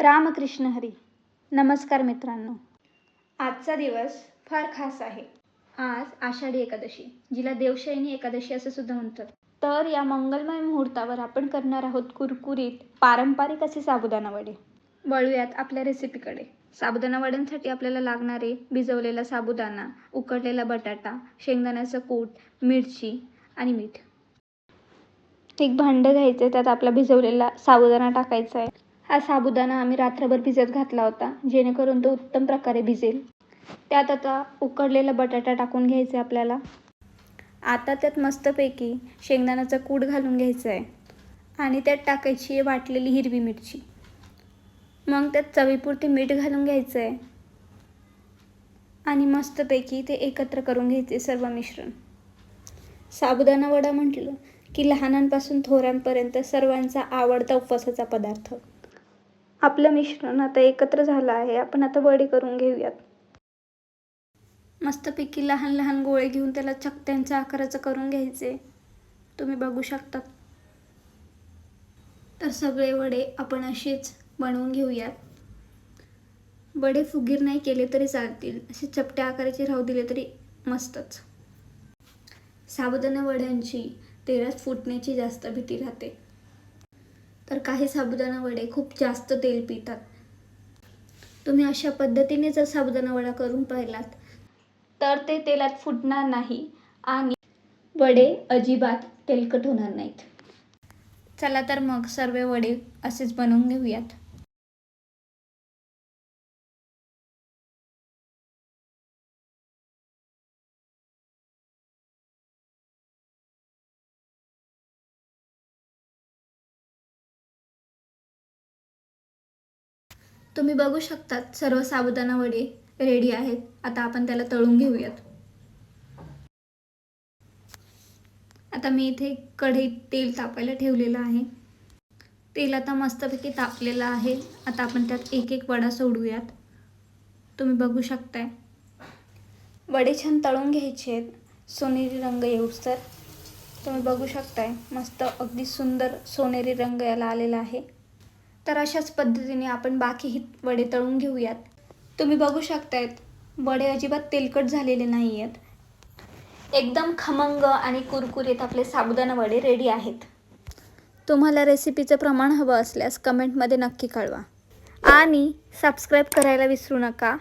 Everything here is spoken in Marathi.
रामकृष्ण हरी नमस्कार मित्रांनो. आजचा दिवस फार खास आहे. आज आषाढी एकादशी जिला देवशयनी एकादशी असं सुद्धा म्हणतात. तर या मंगलमय मुहूर्तावर आपण करणार आहोत कुरकुरीत पारंपरिक असे साबुदाणा वडे वळूयात आपल्या रेसिपीकडे. साबुदाणा वड्यांसाठी आपल्याला लागणारे भिजवलेला साबुदाणा उकडलेला बटाटा शेंगदाण्याचं कूट मिरची आणि मीठ. एक भांडं घ्यायचं आहे त्यात आपला भिजवलेला साबुदाणा टाकायचा आहे. हा साबुदाणा आम्ही रात्रभर भिजत घातला होता जेणेकरून तो उत्तम प्रकारे भिजेल. त्यात आता उकडलेला बटाटा टाकून घ्यायचा आहे आपल्याला. आता त्यात मस्तपैकी शेंगदाण्याचा कूड घालून घ्यायचा आहे आणि त्यात टाकायची आहे वाटलेली हिरवी मिरची. मग त्यात चवीपुरते मीठ घालून घ्यायचं आहे आणि मस्तपैकी ते एकत्र करून घ्यायचे सर्व मिश्रण. साबुदाणा वडा म्हटलं की लहानांपासून थोरांपर्यंत सर्वांचा आवडता उपवासाचा पदार्थ. आपलं मिश्रण आता एकत्र झालं आहे. आपण आता वडे करून घेऊयात. मस्तपैकी लहान लहान गोळे घेऊन त्याला चकत्यांच्या आकाराचं करून घ्यायचे. तुम्ही बघू शकता. तर सगळे वडे आपण असेच बनवून घेऊयात. वडे फुगीर नाही केले तरी चालतील. असे चपट्या आकाराचे राहू दिले तरी मस्तच. साबुदाणा वड्यांची तेलात फुटण्याची जास्त भीती राहते. तर काही साबुदाणा वडे खूप जास्त तेल पितात. तुम्ही अशा पद्धतीने जर साबुदाणा वडा करून पाहिलात तर ते तेलात फुटणार नाही आणि वडे अजिबात तेलकट होणार नाहीत. चला तर मग सर्व वडे असेच बनवून घेऊयात. तुम्ही बघू शकतात सर्व साबुदाणा वडे रेडी आहेत. आता आपण त्याला तळून घेऊयात. आता मी इथे कढईत तेल तापायला ठेवलेलं आहे. तेल आता मस्तपैकी तापलेलं आहे. आता आपण त्यात एक एक वडा सोडूयात. तुम्ही बघू शकताय. वडे छान तळून घ्यायचे आहेत. सोनेरी रंग येऊस तर. तुम्ही बघू शकताय. मस्त अगदी सुंदर सोनेरी रंग याला आलेला आहे. तर अशाच पद्धतीने आपण बाकीही वडे तळून घेऊयात. तुम्ही बघू शकतायत वडे अजिबात तेलकट झालेले नाही आहेत एकदम खमंग आणि कुरकुरीत आपले साबुदाणा वडे रेडी आहेत. तुम्हाला रेसिपीचं प्रमाण हवं असल्यास कमेंटमध्ये नक्की कळवा. आणि सबस्क्राईब करायला विसरू नका.